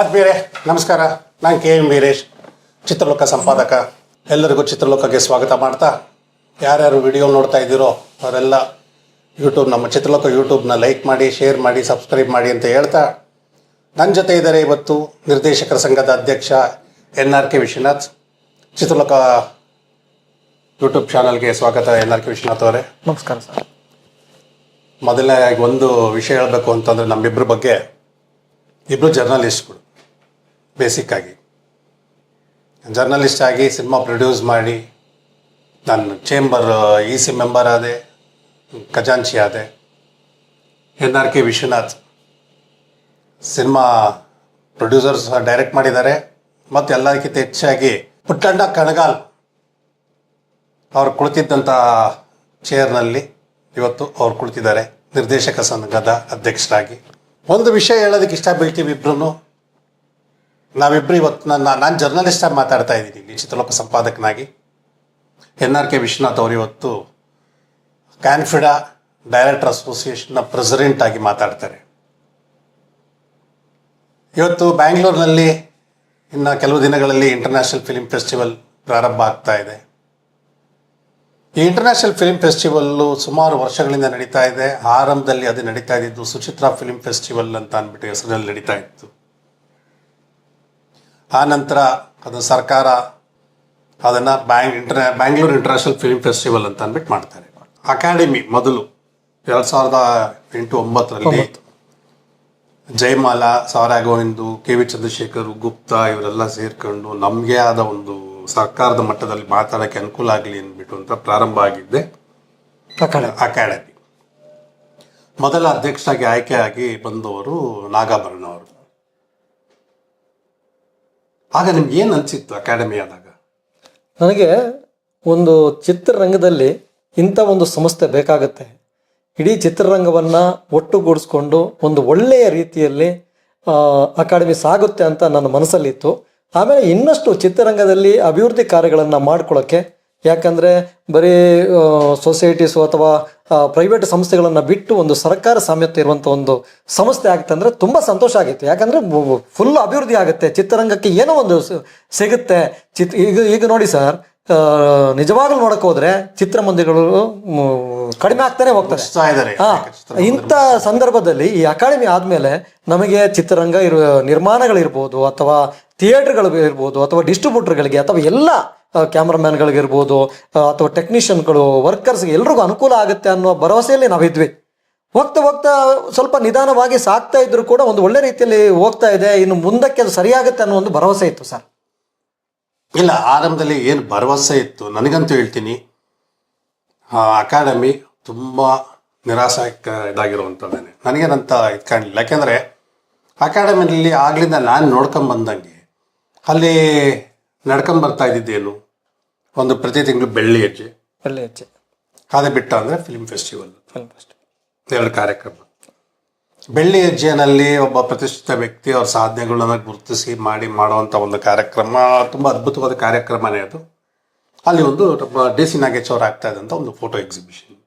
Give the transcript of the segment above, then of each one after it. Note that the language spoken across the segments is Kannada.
ಆತ್ಮೀಯರೇ ನಮಸ್ಕಾರ. ನಾನು ಕೆ ಎಂ ವೀರೇಶ್ ಚಿತ್ರಲೋಕ ಸಂಪಾದಕ. ಎಲ್ಲರಿಗೂ ಚಿತ್ರಲೋಕಕ್ಕೆ ಸ್ವಾಗತ ಮಾಡ್ತಾ ಯಾರ್ಯಾರು ವಿಡಿಯೋ ನೋಡ್ತಾ ಇದ್ದೀರೋ ಅವರೆಲ್ಲ ಯೂಟ್ಯೂಬ್ ನಮ್ಮ ಚಿತ್ರಲೋಕ ಯೂಟ್ಯೂಬ್ನ ಲೈಕ್ ಮಾಡಿ ಶೇರ್ ಮಾಡಿ ಸಬ್ಸ್ಕ್ರೈಬ್ ಮಾಡಿ ಅಂತ ಹೇಳ್ತಾ ನನ್ನ ಜೊತೆ ಇದ್ದಾರೆ ಇವತ್ತು ನಿರ್ದೇಶಕರ ಸಂಘದ ಅಧ್ಯಕ್ಷ N R K Vishwanath. Chitraloka YouTube ಚಾನಲ್ಗೆ ಸ್ವಾಗತ ಎನ್ ಆರ್ ಕೆ ವಿಶ್ವನಾಥ್ ಅವರೇ. ನಮಸ್ಕಾರ ಸರ್. ಮೊದಲನೇ ಒಂದು ವಿಷಯ ಹೇಳಬೇಕು ಅಂತಂದರೆ ನಮ್ಮಿಬ್ಬರ ಬಗ್ಗೆ ಇಬ್ಬರು ಜರ್ನಲಿಸ್ಟ್ಗಳು ಬೇಸಿಕ್ಕಾಗಿ ಜರ್ನಲಿಸ್ಟ್ ಆಗಿ. ಸಿನಿಮಾ ಪ್ರೊಡ್ಯೂಸ್ ಮಾಡಿ, ನಾನು ಚೇಂಬರ್ ಇ ಸಿ ಮೆಂಬರ್ ಆದೆ, ಖಜಾಂಚಿ ಆದೆ, N R K Vishwanath. Cinema producers direct ಮಾಡಿದ್ದಾರೆ, ಮತ್ತು ಎಲ್ಲದಕ್ಕಿಂತ ಹೆಚ್ಚಾಗಿ ಪುಟ್ಟಣ್ಣ ಕಣಗಾಲ್ ಅವರು ಕುಳಿತಿದ್ದಂಥ ಚೇರ್ನಲ್ಲಿ ಇವತ್ತು ಅವ್ರು ಕುಳಿತಿದ್ದಾರೆ, ನಿರ್ದೇಶಕ ಸಂಘದ ಅಧ್ಯಕ್ಷರಾಗಿ. ಒಂದು ವಿಷಯ ಹೇಳೋದಕ್ಕೆ ಇಷ್ಟ ಬೀಳ್ತೀವಿ ಇಬ್ರು ನಾವಿಬ್ರು ಇವತ್ತು ನನ್ನ ನಾನು ಜರ್ನಲಿಸ್ಟಾಗಿ ಮಾತಾಡ್ತಾ ಇದ್ದೀನಿ ಇಲ್ಲಿ ಚಿತ್ರಲೋಕ ಸಂಪಾದಕನಾಗಿ. ಎನ್ ಆರ್ ಕೆ ವಿಶ್ವನಾಥ್ ಅವರು ಇವತ್ತು ಕ್ಯಾನ್ಫಿಡಾ ಡೈರೆಕ್ಟರ್ ಅಸೋಸಿಯೇಷನ್ನ ಪ್ರೆಸಿಡೆಂಟ್ ಆಗಿ ಮಾತಾಡ್ತಾರೆ. ಇವತ್ತು ಬ್ಯಾಂಗ್ಳೂರಿನಲ್ಲಿ ಇನ್ನು ಕೆಲವು ದಿನಗಳಲ್ಲಿ ಇಂಟರ್ನ್ಯಾಷನಲ್ ಫಿಲಿಂ ಫೆಸ್ಟಿವಲ್ ಪ್ರಾರಂಭ ಆಗ್ತಾ ಇದೆ. ಈ ಇಂಟರ್ನ್ಯಾಷನಲ್ ಫಿಲ್ಮ್ ಫೆಸ್ಟಿವಲ್ಲು ಸುಮಾರು ವರ್ಷಗಳಿಂದ ನಡೀತಾ ಇದೆ. ಆರಂಭದಲ್ಲಿ ಅದು ನಡೀತಾ ಇದ್ದಿದ್ದು ಸುಚಿತ್ರಾ ಫಿಲ್ಮ್ ಫೆಸ್ಟಿವಲ್ ಅಂತ ಅಂದ್ಬಿಟ್ಟು ಹೆಸರಲ್ಲಿ ನಡೀತಾ ಇತ್ತು. ಆ ನಂತರ ಅದು ಸರ್ಕಾರ ಅದನ್ನು bang inter Bangalore international film festival ಅಂತ ಅಂದ್ಬಿಟ್ಟು ಮಾಡ್ತಾರೆ. ಅಕಾಡೆಮಿ ಮೊದಲು ಎರಡು ಸಾವಿರದ ಎಂಟು ಒಂಬತ್ತರಲ್ಲಿ ಜಯಮಾಲಾ ಸಾವಿರ ಗೋವಿಂದು ಕೆ ವಿ ಚಂದ್ರಶೇಖರ್ ಗುಪ್ತಾ ಇವರೆಲ್ಲ ಸೇರ್ಕೊಂಡು ನಮಗೆ ಆದ ಒಂದು ಸರ್ಕಾರದ ಮಟ್ಟದಲ್ಲಿ ಮಾತಾಡೋಕ್ಕೆ ಅನುಕೂಲ ಆಗಲಿ ಅಂದ್ಬಿಟ್ಟು ಅಂತ ಪ್ರಾರಂಭ ಆಗಿದ್ದೆ. ಅಕಾಡೆಮಿ. ಮೊದಲ ಅಧ್ಯಕ್ಷರಾಗಿ ಆಯ್ಕೆಯಾಗಿ ಬಂದವರು ನಾಗಾಭರಣ ಅವರು. ಆಗ ನಿಮ್ಗೆ ಏನು ಅನಿಸಿತ್ತು ಅಕಾಡೆಮಿ ಆದಾಗ? ನನಗೆ ಒಂದು ಚಿತ್ರರಂಗದಲ್ಲಿ ಇಂಥ ಒಂದು ಸಂಸ್ಥೆ ಬೇಕಾಗುತ್ತೆ. ಇಡೀ ಚಿತ್ರರಂಗವನ್ನ ಒಟ್ಟುಗೂಡಿಸ್ಕೊಂಡು ಒಂದು ಒಳ್ಳೆಯ ರೀತಿಯಲ್ಲಿ ಅಕಾಡೆಮಿ ಸಾಗುತ್ತೆ ಅಂತ ನನ್ನ ಮನಸ್ಸಲ್ಲಿತ್ತು. ಆಮೇಲೆ ಇನ್ನಷ್ಟು ಚಿತ್ರರಂಗದಲ್ಲಿ ಅಭಿವೃದ್ಧಿ ಕಾರ್ಯಗಳನ್ನು ಮಾಡ್ಕೊಳ್ಳೋಕ್ಕೆ ಯಾಕಂದರೆ ಬರೀ ಸೊಸೈಟೀಸು ಅಥವಾ ಪ್ರೈವೇಟ್ ಸಂಸ್ಥೆಗಳನ್ನು ಬಿಟ್ಟು ಒಂದು ಸರ್ಕಾರ ಸಾಮ್ಯತೆ ಇರುವಂಥ ಒಂದು ಸಂಸ್ಥೆ ಆಗುತ್ತೆ ಅಂದರೆ ತುಂಬ ಸಂತೋಷ ಆಗಿತ್ತು. ಯಾಕಂದರೆ ಫುಲ್ ಅಭಿವೃದ್ಧಿ ಆಗುತ್ತೆ. ಚಿತ್ರರಂಗಕ್ಕೆ ಏನೋ ಒಂದು ಸಿಗುತ್ತೆ. ಚಿತ್ ಈಗ ಈಗ ನೋಡಿ ಸರ್ ನಿಜವಾಗ್ಲೂ ನೋಡಕ್ ಹೋದ್ರೆ ಚಿತ್ರಮಂದಿರಗಳು ಕಡಿಮೆ ಆಗ್ತಾನೆ ಹೋಗ್ತಾರೆ ಹಾ ಇಂಥ ಸಂದರ್ಭದಲ್ಲಿ ಈ ಅಕಾಡೆಮಿ ಆದ್ಮೇಲೆ ನಮಗೆ ಚಿತ್ರರಂಗ ಇರುವ ನಿರ್ಮಾಣಗಳಿರ್ಬೋದು ಅಥವಾ ಥಿಯೇಟರ್ಗಳು ಇರ್ಬೋದು ಅಥವಾ ಡಿಸ್ಟ್ರಿಬ್ಯೂಟರ್ಗಳಿಗೆ ಅಥವಾ ಎಲ್ಲ ಕ್ಯಾಮ್ರಾಮ್ಯಾನ್ಗಳಿಗಿರ್ಬೋದು ಅಥವಾ ಟೆಕ್ನಿಷಿಯನ್ಗಳು, ವರ್ಕರ್ಸ್ಗೆ ಎಲ್ರಿಗೂ ಅನುಕೂಲ ಆಗುತ್ತೆ ಅನ್ನೋ ಭರವಸೆಯಲ್ಲಿ ನಾವಿದ್ವಿ. ಹೋಗ್ತಾ ಹೋಗ್ತಾ ಸ್ವಲ್ಪ ನಿಧಾನವಾಗಿ ಸಾಕ್ತಾ ಇದ್ರು ಕೂಡ ಒಂದು ಒಳ್ಳೆ ರೀತಿಯಲ್ಲಿ ಹೋಗ್ತಾ ಇದೆ. ಇನ್ನು ಮುಂದಕ್ಕೆ ಅದು ಸರಿಯಾಗುತ್ತೆ ಅನ್ನೋ ಒಂದು ಭರವಸೆ ಇತ್ತು ಸರ್. ಇಲ್ಲ, ಆರಂಭದಲ್ಲಿ ಏನು ಭರವಸೆ ಇತ್ತು? ನನಗಂತೂ ಹೇಳ್ತೀನಿ. ಅಕಾಡೆಮಿ ತುಂಬ ನಿರಾಸಕ ಇದಾಗಿರುವಂಥದ್ದೇನೆ ನನಗೇನಂತ ಇದು ಕಾಣಲಿಲ್ಲ ಯಾಕೆಂದರೆ ಅಕಾಡೆಮಿನಲ್ಲಿ ಆಗಲಿಂದ ನಾನು ನೋಡ್ಕೊಂಡ್ ಅಲ್ಲಿ ನಡ್ಕೊಂಬರ್ತಾ ಇದ್ದಿದ್ದೇನು? ಒಂದು ಪ್ರತಿ ತಿಂಗಳು ಬೆಳ್ಳಿ ಹೆಜ್ಜೆ. ಬೆಳ್ಳಿ ಹೆಜ್ಜೆ. ಅದೇ ಬಿಟ್ಟ ಅಂದರೆ ಫಿಲ್ಮ್ ಫೆಸ್ಟಿವಲ್ ಫಿಲ್ಮ್ ಫೆಸ್ಟಿವಲ್ ಎರಡು ಕಾರ್ಯಕ್ರಮ. ಬೆಳ್ಳಿ ಹೆಜ್ಜೆನಲ್ಲಿ ಒಬ್ಬ ಪ್ರತಿಷ್ಠಿತ ವ್ಯಕ್ತಿ ಅವ್ರ ಸಾಧನೆಗಳನ್ನ ಗುರುತಿಸಿ ಮಾಡಿ ಮಾಡುವಂಥ ಒಂದು ಕಾರ್ಯಕ್ರಮ ತುಂಬ ಅದ್ಭುತವಾದ ಕಾರ್ಯಕ್ರಮನೇ ಅದು. ಅಲ್ಲಿ ಒಂದು ಡಿ ಸಿ ನಾಗೇಶ್ ಅವ್ರು ಆಗ್ತಾ ಇದ್ದಂಥ ಒಂದು photo exhibition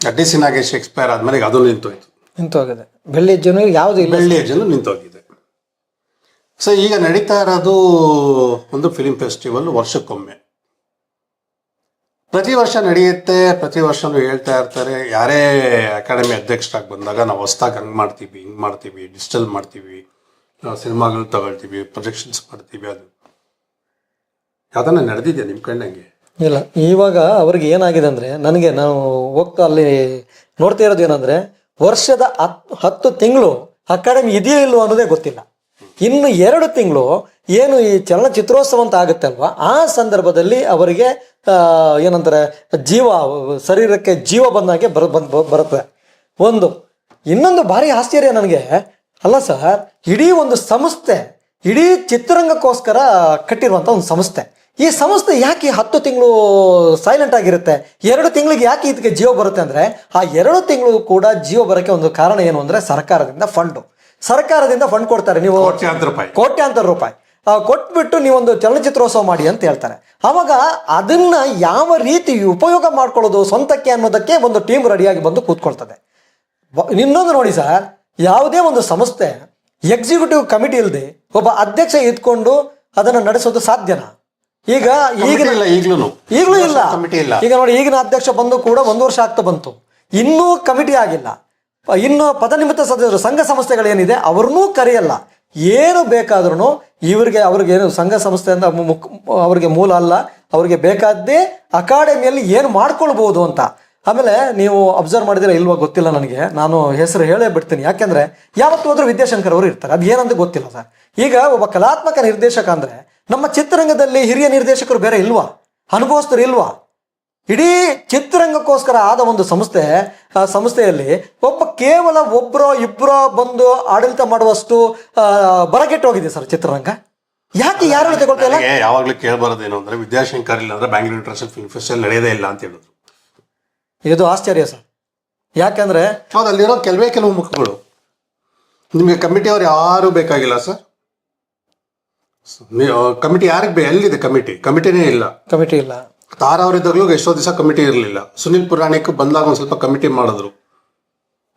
D C Nagesh expire ಆದ್ಮೇಲೆ ಅದು ನಿಂತೋಯ್ತು. ನಿಂತೋಗಿದೆ. ಬೆಳ್ಳಿ ಹೆಜ್ಜೆನೂ ಯಾವುದು ಬೆಳ್ಳಿ ಹೆಜ್ಜೆನೂ ನಿಂತೋಗಿದೆ. ಸೊ ಈಗ ನಡೀತಾ ಇರೋದು ಒಂದು ಫಿಲಿಂ ಫೆಸ್ಟಿವಲ್ ವರ್ಷಕ್ಕೊಮ್ಮೆ. ಪ್ರತಿ ವರ್ಷ ನಡೆಯುತ್ತೆ, ಪ್ರತಿ ವರ್ಷನೂ ಹೇಳ್ತಾ ಇರ್ತಾರೆ, ಯಾರೇ ಅಕಾಡೆಮಿ ಅಧ್ಯಕ್ಷರಾಗಿ ಬಂದಾಗ ನಾವು ಹೊಸ್ದಾಗಿ ಹಂಗೆ ಮಾಡ್ತೀವಿ, ಹಿಂಗೆ ಮಾಡ್ತೀವಿ ಡಿಜಿಟಲ್ ಮಾಡ್ತೀವಿ ಸಿನಿಮಾಗಳು ತಗೊಳ್ತೀವಿ ಪ್ರೊಜೆಕ್ಷನ್ಸ್ ಮಾಡ್ತೀವಿ, ಅದು. ಯಾವ್ದನ್ನ ನಡೆದಿದೆ ನಿಮ್ಮ ಕಣ್ಣಂಗೆ? ಇಲ್ಲ, ಇವಾಗ ಅವ್ರಿಗೆ ಏನಾಗಿದೆ ಅಂದರೆ, ನನಗೆ ನಾವು ಹೋಗ್ತಾ ಅಲ್ಲಿ ನೋಡ್ತಾ ಇರೋದು ಏನಂದರೆ, ವರ್ಷದ ಹತ್ತು ಹತ್ತು ತಿಂಗಳು ಅಕಾಡೆಮಿ ಇದೆಯೋ ಇಲ್ಲೋ ಅನ್ನೋದೇ ಗೊತ್ತಿಲ್ಲ. ಇನ್ನು ಎರಡು ತಿಂಗಳು ಏನು ಈ ಚಲನಚಿತ್ರೋತ್ಸವ ಅಂತ ಆಗುತ್ತೆ ಅಲ್ವಾ ಆ ಸಂದರ್ಭದಲ್ಲಿ ಅವರಿಗೆ ಏನಂತಾರೆ, ಜೀವ, ಶರೀರಕ್ಕೆ ಜೀವ ಬಂದಾಗೆ ಬರ ಬರುತ್ತೆ. ಒಂದು, ಇನ್ನೊಂದು ಭಾರಿ ಆಶ್ಚರ್ಯ ನನಗೆ, ಅಲ್ಲ ಸರ್, ಇಡೀ ಒಂದು ಸಂಸ್ಥೆ, ಇಡೀ ಚಿತ್ರರಂಗಕ್ಕೋಸ್ಕರ ಕಟ್ಟಿರುವಂಥ ಒಂದು ಸಂಸ್ಥೆ. ಈ ಸಂಸ್ಥೆ ಯಾಕೆ ಹತ್ತು ತಿಂಗಳು ಸೈಲೆಂಟ್ ಆಗಿರುತ್ತೆ? ಎರಡು ತಿಂಗಳಿಗೆ ಯಾಕೆ ಇದಕ್ಕೆ ಜೀವ ಬರುತ್ತೆ ಅಂದ್ರೆ, ಆ ಎರಡು ತಿಂಗಳು ಕೂಡ ಜೀವ ಬರೋಕ್ಕೆ ಒಂದು ಕಾರಣ ಏನು ಅಂದ್ರೆ ಸರ್ಕಾರದಿಂದ ಫಂಡು ಸರ್ಕಾರದಿಂದ ಫಂಡ್ ಕೊಡ್ತಾರೆ. ನೀವು ಕೋಟ್ಯಾಂತರ ರೂಪಾಯಿ. ಕೋಟ್ಯಾಂತರ ರೂಪಾಯಿ. ಕೊಟ್ಬಿಟ್ಟು ನೀವೊಂದು ಚಲನಚಿತ್ರೋತ್ಸವ ಮಾಡಿ ಅಂತ ಹೇಳ್ತಾರೆ. ಅವಾಗ ಅದನ್ನ ಯಾವ ರೀತಿ ಉಪಯೋಗ ಮಾಡ್ಕೊಳ್ಳೋದು ಸ್ವಂತಕ್ಕೆ ಅನ್ನೋದಕ್ಕೆ ಒಂದು ಟೀಮ್ ರೆಡಿಯಾಗಿ ಬಂದು ಕೂತ್ಕೊಳ್ತದೆ. ಇನ್ನೊಂದು ನೋಡಿ ಸರ್ ಯಾವುದೇ ಒಂದು ಸಂಸ್ಥೆ ಎಕ್ಸಿಕ್ಯೂಟಿವ್ ಕಮಿಟಿ ಇಲ್ಲದೆ ಒಬ್ಬ ಅಧ್ಯಕ್ಷ ಇದ್ಕೊಂಡು ಅದನ್ನು ನಡೆಸೋದು ಸಾಧ್ಯನಾ? ಈಗ ಈಗಿನ ಇಲ್ಲ ಈಗ್ಲೂ ಈಗಲೂ ಇಲ್ಲ. ಈಗ ನೋಡಿ ಈಗಿನ ಅಧ್ಯಕ್ಷ ಬಂದು ಕೂಡ ಒಂದು ವರ್ಷ ಆಗ್ತಾ ಬಂತು. ಇನ್ನೂ ಕಮಿಟಿ ಆಗಿಲ್ಲ. ಇನ್ನು ಪದನಿಮಿತ್ತ ಸದಸ್ಯರು, ಸಂಘ ಸಂಸ್ಥೆಗಳೇನಿದೆ, ಅವ್ರನ್ನೂ ಕರೆಯಲ್ಲ. ಏನು ಬೇಕಾದ್ರೂ ಇವರಿಗೆ, ಅವ್ರಿಗೆ ಏನು ಸಂಘ ಸಂಸ್ಥೆ ಅಂತ ಮುಕ್- ಅವ್ರಿಗೆ ಮೂಲ ಅಲ್ಲ, ಅವ್ರಿಗೆ ಬೇಕಾದ್ದೇ ಅಕಾಡೆಮಿಯಲ್ಲಿ ಏನು ಮಾಡ್ಕೊಳ್ಬೋದು ಅಂತ. ಆಮೇಲೆ ನೀವು ಅಬ್ಸರ್ವ್ ಮಾಡಿದ್ರೆ ಇಲ್ವಾ ಗೊತ್ತಿಲ್ಲ ನನಗೆ. ನಾನು ಹೆಸರು ಹೇಳೇ ಬಿಡ್ತೀನಿ. ಯಾಕೆಂದ್ರೆ ಯಾವತ್ತು ಹೋದ್ರೂ ವಿದ್ಯಾಶಂಕರ್ ಅವರು ಇರ್ತಾರೆ. ಅದು ಏನಂತ ಗೊತ್ತಿಲ್ಲ ಸರ್. ಈಗ ಒಬ್ಬ ಕಲಾತ್ಮಕ ನಿರ್ದೇಶಕ ಅಂದ್ರೆ ನಮ್ಮ ಚಿತ್ರರಂಗದಲ್ಲಿ ಹಿರಿಯ ನಿರ್ದೇಶಕರು ಬೇರೆ ಇಲ್ವಾ? ಅನುಭವಸ್ಥರು ಇಲ್ವಾ? ಇಡೀ ಚಿತ್ರರಂಗಕ್ಕೋಸ್ಕರ ಆದ ಒಂದು ಸಂಸ್ಥೆ ಸಂಸ್ಥೆಯಲ್ಲಿ ಒಬ್ಬ ಕೇವಲ ಒಬ್ಬರೋ ಇಬ್ಬರೋ ಬಂದು ಆಡಳಿತ ಮಾಡುವಷ್ಟು ಬರಗೆಟ್ಟು ಹೋಗಿದೆ ಸರ್ ಚಿತ್ರರಂಗ. ಯಾಕೆ ಯಾರು ತಗೊಳ್ತಾ ಇಲ್ಲ? ಯಾವಾಗಲೂ ಕೇಳ್ಬರೋದೇನು ಅಂದ್ರೆ ವಿದ್ಯಾಶಂಕರ್ ಇಲ್ಲ ಅಂದ್ರೆ ಬ್ಯಾಂಗ್ಳೂರ್ ಇಂಟರ್ನ್ಯಾಷನಲ್ ಫಿಲ್ಮ್ ಫೆಸ್ಟಿವಲ್ ನಡೆಯೋದೇ ಇಲ್ಲ ಅಂತ ಹೇಳಿದ್ರು. ಇದು ಆಶ್ಚರ್ಯ ಸರ್. ಯಾಕಂದ್ರೆ ಹೌದು ಅಲ್ಲಿರೋ ಕೆಲವೇ ಕೆಲವು ಮುಖಗಳು. ನಿಮಗೆ ಕಮಿಟಿ ಅವ್ರು ಯಾರು ಬೇಕಾಗಿಲ್ಲ ಸರ್? ಕಮಿಟಿ ಯಾರಿಗೆ ಬೇ ಎಲ್ಲಿದೆ ಕಮಿಟಿ ಕಮಿಟಿನೇ ಇಲ್ಲ. ಕಮಿಟಿ ಇಲ್ಲ. ತಾರಾ ಅವರಿದ್ದಾಗಲೂ ಎಷ್ಟೋ ದಿವಸ ಕಮಿಟಿ ಇರಲಿಲ್ಲ. ಸುನಿಲ್ ಪುರಾಣಿಕ್ ಬಂದಾಗ ಒಂದು ಸ್ವಲ್ಪ ಕಮಿಟಿ ಮಾಡಿದ್ರು.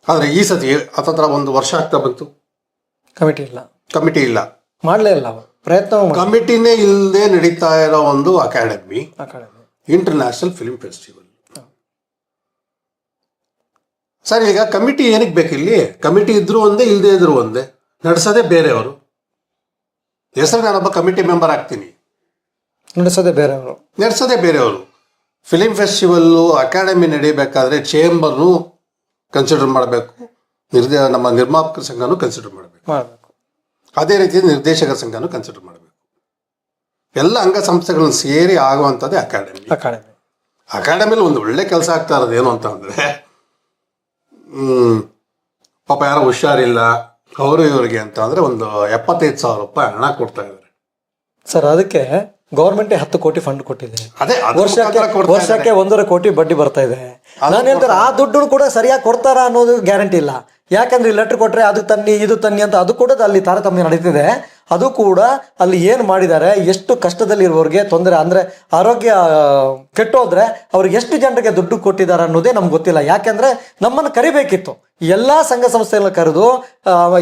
ಆದರೆ ಈ ಸತಿ ಅತಂತ್ರ ಒಂದು ವರ್ಷ ಆಗ್ತಾ ಬಂತು. ಕಮಿಟಿ ಇಲ್ಲ. ಕಮಿಟಿ ಇಲ್ಲ. ಮಾಡಲೇ ಇಲ್ಲ ಪ್ರಯತ್ನ ಕಮಿಟಿನೇ ಇಲ್ಲದೆ ನಡೀತಾ ಇರೋ ಒಂದು academy academy international film festival sir ಈಗ ಕಮಿಟಿ ಏನಕ್ಕೆ ಬೇಕಿಲ್ಲಿ ಕಮಿಟಿ ಇದ್ರು ಒಂದೇ ಇಲ್ಲದೆ ಇದ್ರು ಒಂದೇ. ನಡೆಸೋದೇ ಬೇರೆಯವರು. ಹೆಸರು ನಾನೊಬ್ಬ ಕಮಿಟಿ ಮೆಂಬರ್ ಆಗ್ತೀನಿ. ನಡೆಸೋದೇ ಬೇರೆಯವರು. ನಡೆಸೋದೇ ಬೇರೆಯವರು. ಫಿಲಿಂ ಫೆಸ್ಟಿವಲ್ಲು ಅಕಾಡೆಮಿ ನಡೀಬೇಕಾದ್ರೆ ಚೇಂಬರ್ನು ಕನ್ಸಿಡರ್ ಮಾಡಬೇಕು. ನಿರ್ದೇ ನಮ್ಮ ನಿರ್ಮಾಪಕ ಸಂಘನೂ ಕನ್ಸಿಡರ್ ಮಾಡಬೇಕು. ಮಾಡಬೇಕು. ಅದೇ ರೀತಿ ನಿರ್ದೇಶಕರ ಸಂಘನೂ ಕನ್ಸಿಡರ್ ಮಾಡಬೇಕು. ಎಲ್ಲ ಅಂಗಸಂಸ್ಥೆಗಳನ್ನ ಸೇರಿ ಆಗುವಂಥದ್ದೇ ಅಕಾಡೆಮಿ ಅಕಾಡೆಮಿ ಅಕಾಡೆಮಿಲಿ ಒಂದು ಒಳ್ಳೆ ಕೆಲಸ ಆಗ್ತಾ ಇರೋದು ಏನು ಅಂತ ಅಂದರೆ ಪಾಪ ಯಾರೋ ಹುಷಾರಿಲ್ಲ. ಅವರು ಇವರಿಗೆ ಅಂತ ಅಂದರೆ ಒಂದು ಎಪ್ಪತ್ತೈದು ಸಾವಿರ ರೂಪಾಯಿ ಹಣ ಕೊಡ್ತಾ ಇದ್ದಾರೆ. ಸರ್ ಅದಕ್ಕೆ ಗೌರ್ಮೆಂಟೇ ಹತ್ತು ಕೋಟಿ ಫಂಡ್ ಕೊಟ್ಟಿದೆ. ಅದೇ ಅದ್ರ ವರ್ಷಕ್ಕೆ ಮುಖಾಂತರ ಕೊಡ್ತಾ ವರ್ಷಕ್ಕೆ ಒಂದೂವರೆ ಕೋಟಿ ಬಡ್ಡಿ ಬರ್ತಾ ಇದೆ. ನಾನು ಹೇಳ್ತಾರೆ ಆ ದುಡ್ಡು ಕೂಡ ಸರಿಯಾಗಿ ಕೊಡ್ತಾರ ಅನ್ನೋದು ಗ್ಯಾರಂಟಿ ಇಲ್ಲ. ಯಾಕಂದ್ರೆ ಈ ಲೆಟರ್ ಕೊಟ್ರೆ ಅದು ತನ್ನಿ ಇದು ತನ್ನಿ ಅಂತ ಅದು ಕೂಡ ಅಲ್ಲಿ ತಾರತಮ್ಯ ನಡೀತಿದೆ. ಅದು ಕೂಡ ಅಲ್ಲಿ ಏನು ಮಾಡಿದ್ದಾರೆ ಎಷ್ಟು ಕಷ್ಟದಲ್ಲಿ ಇರುವವರಿಗೆ ತೊಂದರೆ ಅಂದ್ರೆ ಆರೋಗ್ಯ ಕೆಟ್ಟೋದ್ರೆ ಅವ್ರಿಗೆ ಎಷ್ಟು ಜನರಿಗೆ ದುಡ್ಡು ಕೊಟ್ಟಿದ್ದಾರೆ ಅನ್ನೋದೇ ನಮ್ಗೆ ಗೊತ್ತಿಲ್ಲ. ಯಾಕಂದ್ರೆ ನಮ್ಮನ್ನು ಕರಿಬೇಕಿತ್ತು. ಎಲ್ಲಾ ಸಂಘ ಸಂಸ್ಥೆಗಳನ್ನ ಕರೆದು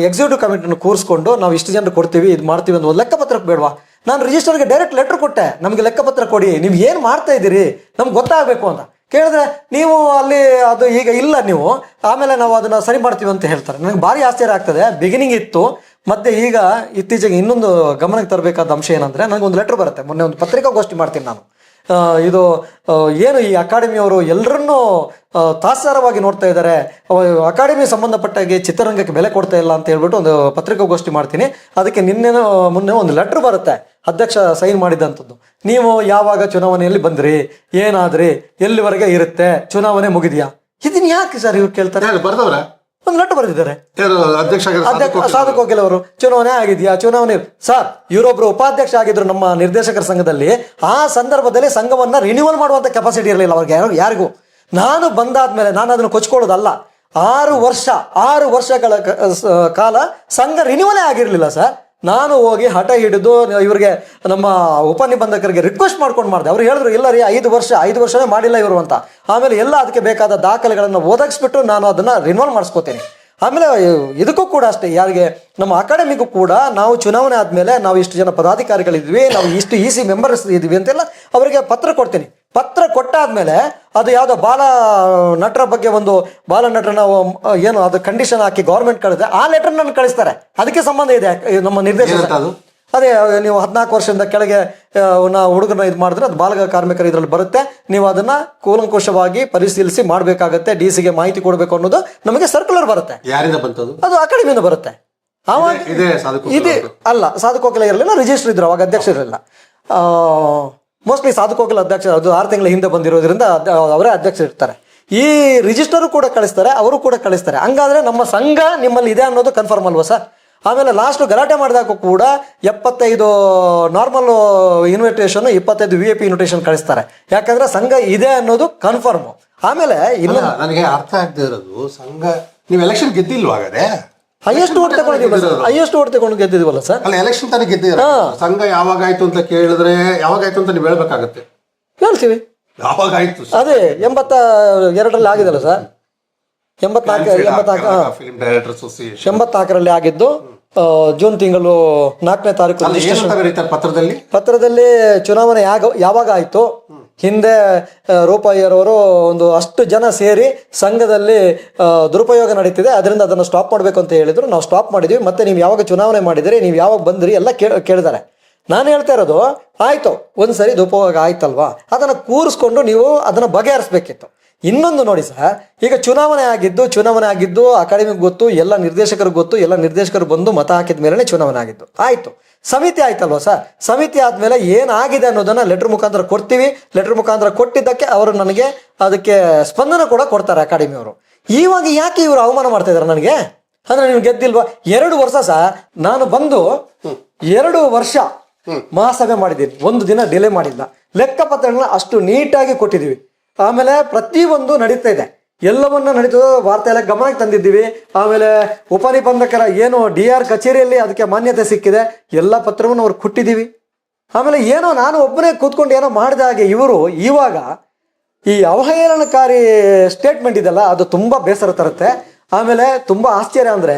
ಎಕ್ಸಿಕ್ಯೂಟಿವ್ ಕಮಿಟಿನ ಕೂರಿಸ್ಕೊಂಡು ನಾವು ಇಷ್ಟು ಜನರು ಕೊಡ್ತೀವಿ, ಇದು ಮಾಡ್ತೀವಿ ಅನ್ನೋ ಲೆಕ್ಕಪತ್ರಕ್ಕೆ ಬೇಡವಾ? ನಾನು ರಿಜಿಸ್ಟರ್ಗೆ ಡೈರೆಕ್ಟ್ ಲೆಟರ್ ಕೊಟ್ಟೆ, ನಮಗೆ ಲೆಕ್ಕಪತ್ರ ಕೊಡಿ, ನೀವು ಏನು ಮಾಡ್ತಾ ಇದ್ದೀರಿ? ನಮ್ಗೆ ಗೊತ್ತಾಗಬೇಕು ಅಂತ. ಕೇಳಿದ್ರೆ ನೀವು ಅಲ್ಲಿ ಅದು ಈಗ ಇಲ್ಲ ನೀವು, ಆಮೇಲೆ ನಾವು ಅದನ್ನ ಸರಿ ಮಾಡ್ತೀವಿ ಅಂತ ಹೇಳ್ತಾರೆ. ನನಗೆ ಭಾರಿ ಆಶ್ಚರ್ಯ ಆಗ್ತದೆ. ಬಿಗಿನಿಂಗ್ ಇತ್ತು, ಮತ್ತೆ ಈಗ ಇತ್ತೀಚೆಗೆ ಇನ್ನೊಂದು ಗಮನಕ್ಕೆ ತರಬೇಕಾದ ಅಂಶ ಏನಂದ್ರೆ ನನಗೆ ಒಂದು ಲೆಟರ್ ಬರುತ್ತೆ. ಮೊನ್ನೆ ಒಂದು ಪತ್ರಿಕಾಗೋಷ್ಠಿ ಮಾಡ್ತೀನಿ ನಾನು. ಇದು ಏನು ಈ ಅಕಾಡೆಮಿಯವರು ಎಲ್ಲರನ್ನೂ ತಾತ್ಸಾರವಾಗಿ ನೋಡ್ತಾ ಇದ್ದಾರೆ. ಅಕಾಡೆಮಿ ಸಂಬಂಧಪಟ್ಟಾಗಿ ಚಿತ್ರರಂಗಕ್ಕೆ ಬೆಲೆ ಕೊಡ್ತಾ ಇಲ್ಲ ಅಂತ ಹೇಳ್ಬಿಟ್ಟು ಒಂದು ಪತ್ರಿಕಾಗೋಷ್ಠಿ ಮಾಡ್ತೀನಿ. ಅದಕ್ಕೆ ನಿನ್ನೆ ಮೊನ್ನೆ ಒಂದು ಲೆಟರ್ ಬರುತ್ತೆ. ಅಧ್ಯಕ್ಷ ಸೈನ್ ಮಾಡಿದಂಥದ್ದು. ನೀವು ಯಾವಾಗ ಚುನಾವಣೆಯಲ್ಲಿ ಬಂದ್ರಿ? ಏನಾದ್ರಿ? ಎಲ್ಲಿವರೆಗೆ ಇರುತ್ತೆ? ಚುನಾವಣೆ ಮುಗಿದ್ಯಾ? ಇದನ್ನ ಯಾಕೆ ಸರ್ ಇವ್ರು ಕೇಳ್ತಾರೆ? ಒಂದು ಲೆಟರ್ ಬರೆದಿದ್ದಾರೆ. ಅಧ್ಯಕ್ಷ ಸಾಧಕ ಅವರು. ಚುನಾವಣೆ ಆಗಿದೆಯಾ? ಚುನಾವಣೆ ಸರ್ ಇವರೊಬ್ರು ಉಪಾಧ್ಯಕ್ಷ ಆಗಿದ್ರು ನಮ್ಮ ನಿರ್ದೇಶಕರ ಸಂಘದಲ್ಲಿ. ಆ ಸಂದರ್ಭದಲ್ಲಿ ಸಂಘವನ್ನ ರಿನ್ಯೂವಲ್ ಮಾಡುವಂತ ಕೆಪಾಸಿಟಿ ಇರಲಿಲ್ಲ ಅವ್ರಿಗೆ. ಯಾರು ಯಾರಿಗೂ. ನಾನು ಬಂದಾದ್ಮೇಲೆ ನಾನು ಅದನ್ನು ಕೊಚ್ಕೊಳ್ಳೋದಲ್ಲ. ಆರು ವರ್ಷ ಆರು ವರ್ಷಗಳ ಕಾಲ ಸಂಘ ರಿನ್ಯೂವಲೇ ಆಗಿರಲಿಲ್ಲ ಸರ್. ನಾನು ಹೋಗಿ ಹಠ ಹಿಡಿದು ಇವರಿಗೆ ನಮ್ಮ ಉಪನಿಬಂಧಕರಿಗೆ ರಿಕ್ವೆಸ್ಟ್ ಮಾಡ್ಕೊಂಡು ಮಾಡಿದೆ. ಅವ್ರು ಹೇಳಿದ್ರು, ಇಲ್ಲ ರೀ, ಐದು ವರ್ಷ, ಐದು ವರ್ಷನೇ ಮಾಡಿಲ್ಲ ಇವರು ಅಂತ. ಆಮೇಲೆ ಎಲ್ಲ ಅದಕ್ಕೆ ಬೇಕಾದ ದಾಖಲೆಗಳನ್ನು ಒದಗಿಸ್ಬಿಟ್ಟು ನಾನು ಅದನ್ನ ರಿನ್ವಲ್ ಮಾಡಿಸ್ಕೋತೀನಿ. ಆಮೇಲೆ ಇದಕ್ಕೂ ಕೂಡ ಅಷ್ಟೇ, ಯಾರಿಗೆ, ನಮ್ಮ ಅಕಾಡೆಮಿಗೂ ಕೂಡ ನಾವು ಚುನಾವಣೆ ಆದಮೇಲೆ ನಾವು ಇಷ್ಟು ಜನ ಪದಾಧಿಕಾರಿಗಳಿದ್ವಿ, ನಾವು ಇಷ್ಟು ಇ ಸಿ ಮೆಂಬರ್ಸ್ ಇದ್ವಿ ಅಂತೆಲ್ಲ ಅವರಿಗೆ ಪತ್ರ ಕೊಡ್ತೀನಿ. ಪತ್ರ ಕೊಟ್ಟಾದ್ಮೇಲೆ ಅದು ಯಾವುದೋ ಬಾಲ ನಟರ ಬಗ್ಗೆ ಒಂದು ಬಾಲ ನಟರನ ಏನು ಅದು ಕಂಡೀಷನ್ ಹಾಕಿ ಗೌರ್ಮೆಂಟ್ ಕಳಿಸಿದೆ ಆ ಲೆಟರ್ ನನ್ನ ಕಳಿಸ್ತಾರೆ. ಅದಕ್ಕೆ ಸಂಬಂಧ ಇದೆ ನಮ್ಮ ನಿರ್ದೇಶನ ಅದು? ನೀವು ಹದಿನಾಲ್ಕು ವರ್ಷದಿಂದ ಕೆಳಗೆ ಹುಡುಗನ ಇದು ಮಾಡಿದ್ರೆ ಅದು ಬಾಲಕ ಕಾರ್ಮಿಕರು ಇದರಲ್ಲಿ ಬರುತ್ತೆ. ನೀವು ಅದನ್ನ ಕೂಲಂಕುಷವಾಗಿ ಪರಿಶೀಲಿಸಿ ಮಾಡಬೇಕಾಗತ್ತೆ ಡಿ ಸಿಗೆ ಮಾಹಿತಿ ಕೊಡಬೇಕು ಅನ್ನೋದು ನಮಗೆ ಸರ್ಕ್ಯುಲರ್ ಬರುತ್ತೆ. ಯಾರಿಂದ ಬಂತದು? ಅದು ಅಕಾಡೆಮಿಯಿಂದ ಬರುತ್ತೆ. ಸಾಧಕ ಇದೆ ಅಲ್ಲ ಸಾಧುಕೋಕಿಲ ಇರಲಿಲ್ಲ ರಿಜಿಸ್ಟರ್ ಇದ್ರು ಅವಾಗ ಅಧ್ಯಕ್ಷ ಇರಲಿಲ್ಲ. ಮೋಸ್ಟ್ಲಿ ಸಾಧುಕೋಕಿಲ ಅಧ್ಯಕ್ಷ ಅದು ಆರು ತಿಂಗಳ ಹಿಂದೆ ಬಂದಿರೋದ್ರಿಂದ ಅವರೇ ಅಧ್ಯಕ್ಷ ಇರ್ತಾರೆ. ಈ ರಿಜಿಸ್ಟರು ಕೂಡ ಕಳಿಸ್ತಾರೆ ಅವರು ಕೂಡ ಕಳಿಸ್ತಾರೆ. ಹಂಗಾದ್ರೆ ನಮ್ಮ ಸಂಘ ನಿಮ್ಮಲ್ಲಿ ಇದೆ ಅನ್ನೋದು ಕನ್ಫರ್ಮ್ ಅಲ್ವಾ ಸರ್? ಆಮೇಲೆ ಲಾಸ್ಟ್ ಗಲಾಟೆ ಮಾಡಿದಾಗ ಕೂಡ ಎಪ್ಪತ್ತೈದು ನಾರ್ಮಲ್ ಇನ್ವಿಟೇಷನ್ ಇಪ್ಪತ್ತೈದು ವಿ ಎ ಪಿ ಇನ್ವಿಟೇಷನ್ ಕಳಿಸ್ತಾರೆ. ಯಾಕಂದ್ರೆ ಸಂಘ ಇದೆ ಅನ್ನೋದು ಕನ್ಫರ್ಮ್ ಆಮೇಲೆ ಇಲ್ಲ ನನಗೆ ಅರ್ಥ ಆಗದೆ ಇರೋದು ಸಂಘ ನೀವು ಎಲೆಕ್ಷನ್ ಗೆದ್ದಿಲ್ವಾಗದೆ ಹೈಯೆಸ್ಟ್ ಓಟ್ ತಗೊಂಡಿದ್ದೀವಿ ಸರ್ ಹೈಯೆಸ್ಟ್ ಓಟ್ ತಗೊಂಡು ಗೆದ್ದಿದ್ವಲ್ಲ ಸರ್ ಅಲ್ಲ ಎಲೆಕ್ಷನ್ ತಾನೇ ಗೆದ್ದಿರ ಸಂಘ ಯಾವಾಗ ಆಯ್ತು ಅಂತ ಕೇಳಿದ್ರೆ ಯಾವಾಗ ಆಯ್ತು ಅಂತ ನೀವು ಹೇಳ್ಬೇಕಾಗತ್ತೆ. ಹೇಳ್ತೀವಿ. ಯಾವಾಗ ಆಯ್ತು ಅದೇ ಎಂಬತ್ತ ಎರಡರಲ್ಲಿ ಆಗಿದಲ್ಲ ಸರ್ ಎಂಬತ್ನಾಲ್ಕು ಎಂಬತ್ನಾಲ್ಕು ಫಿಲ್ಮ್ ಡೈರೆಕ್ಟರ್ ಅಸೋಸಿಯೇಷನ್ ಎಂಬತ್ನಾಲ್ಕರಲ್ಲಿ ಆಗಿದ್ದು ಜೂನ್ ತಿಂಗಳು ನಾಲ್ಕನೇ ತಾರೀಕು ಪತ್ರದಲ್ಲಿ? ಪತ್ರದಲ್ಲಿ ಚುನಾವಣೆ ಯಾಗ ಯಾವಾಗ ಆಯ್ತು? ಹಿಂದೆ ರೂಪಾಯಿಯರವರು ಒಂದು ಅಷ್ಟು ಜನ ಸೇರಿ ಸಂಘದಲ್ಲಿ ದುರುಪಯೋಗ ನಡೀತಿದೆ. ಅದರಿಂದ ಅದನ್ನು ಸ್ಟಾಪ್ ಮಾಡಬೇಕು ಅಂತ ಹೇಳಿದ್ರು. ನಾವು ಸ್ಟಾಪ್ ಮಾಡಿದ್ವಿ. ಮತ್ತೆ ನೀವು ಯಾವಾಗ ಚುನಾವಣೆ ಮಾಡಿದಿರಿ ನೀವು ಯಾವಾಗ ಬಂದ್ರಿ ಎಲ್ಲ ಕೇಳ, ಕೇಳಿದ್ದಾರೆ. ನಾನು ಹೇಳ್ತಾ ಇರೋದು, ಆಯ್ತು, ಒಂದ್ಸರಿ ದುರುಪಯೋಗ ಆಯ್ತಲ್ವಾ? ಅದನ್ನು ಕೂರಿಸ್ಕೊಂಡು ನೀವು ಅದನ್ನು ಬಗೆಹರಿಸ್ಬೇಕಿತ್ತು. ಇನ್ನೊಂದು ನೋಡಿ ಸರ್ ಈಗ ಚುನಾವಣೆ ಆಗಿದ್ದು ಚುನಾವಣೆ ಆಗಿದ್ದು ಅಕಾಡೆಮಿಗೆ ಗೊತ್ತು ಎಲ್ಲ ನಿರ್ದೇಶಕರು ಗೊತ್ತು ಎಲ್ಲ ನಿರ್ದೇಶಕರು ಬಂದು ಮತ ಹಾಕಿದ ಮೇಲೆ ಚುನಾವಣೆ ಆಗಿದ್ದು ಆಯ್ತು. ಸಮಿತಿ ಆಯ್ತಲ್ವ ಸರ್? ಸಮಿತಿ ಆದ್ಮೇಲೆ ಏನಾಗಿದೆ ಅನ್ನೋದನ್ನ ಲೆಟರ್ ಮುಖಾಂತರ ಕೊಡ್ತೀವಿ. ಲೆಟರ್ ಮುಖಾಂತರ ಕೊಟ್ಟಿದ್ದಕ್ಕೆ ಅವರು ನನಗೆ ಅದಕ್ಕೆ ಸ್ಪಂದನ ಕೂಡ ಕೊಡ್ತಾರೆ ಅಕಾಡೆಮಿಯವರು ಇವಾಗ ಯಾಕೆ ಇವರು ಅವಮಾನ ಮಾಡ್ತಾ ಇದಾರೆ ನನಗೆ? ಅಂದ್ರೆ ನೀವು ಗೆದ್ದಿಲ್ವಾ ಎರಡು ವರ್ಷ ಸರ್ ನಾನು ಬಂದು ಎರಡು ವರ್ಷ ಮಹಾಸಭೆ ಮಾಡಿದ್ದೀನಿ. ಒಂದು ದಿನ ಡಿಲೇ ಮಾಡಿಲ್ಲ. ಲೆಕ್ಕಪತ್ರಗಳನ್ನ ಅಷ್ಟು ನೀಟಾಗಿ ಕೊಟ್ಟಿದ್ದೀವಿ. ಆಮೇಲೆ ಪ್ರತಿಯೊಂದು ನಡೀತಾ ಇದೆ. ಎಲ್ಲವನ್ನ ನಡೀತದ ವಾರ್ತೆ ಎಲ್ಲ ಗಮನಕ್ಕೆ ತಂದಿದ್ದೀವಿ. ಆಮೇಲೆ ಉಪನಿಬಂಧಕರ ಏನು ಡಿ ಆರ್ ಕಚೇರಿಯಲ್ಲಿ ಅದಕ್ಕೆ ಮಾನ್ಯತೆ ಸಿಕ್ಕಿದೆ. ಎಲ್ಲ ಪತ್ರವನ್ನು ಅವ್ರು ಕೊಟ್ಟಿದ್ದೀವಿ. ಆಮೇಲೆ ಏನೋ ನಾನು ಒಬ್ಬನೇ ಕೂತ್ಕೊಂಡು ಏನೋ ಮಾಡಿದ ಹಾಗೆ ಇವರು ಇವಾಗ ಈ ಅವಹೇಳನಕಾರಿ ಸ್ಟೇಟ್ಮೆಂಟ್ ಇದೆಲ್ಲ ಅದು ತುಂಬಾ ಬೇಸರ ತರುತ್ತೆ. ಆಮೇಲೆ ತುಂಬಾ ಆಶ್ಚರ್ಯ ಅಂದ್ರೆ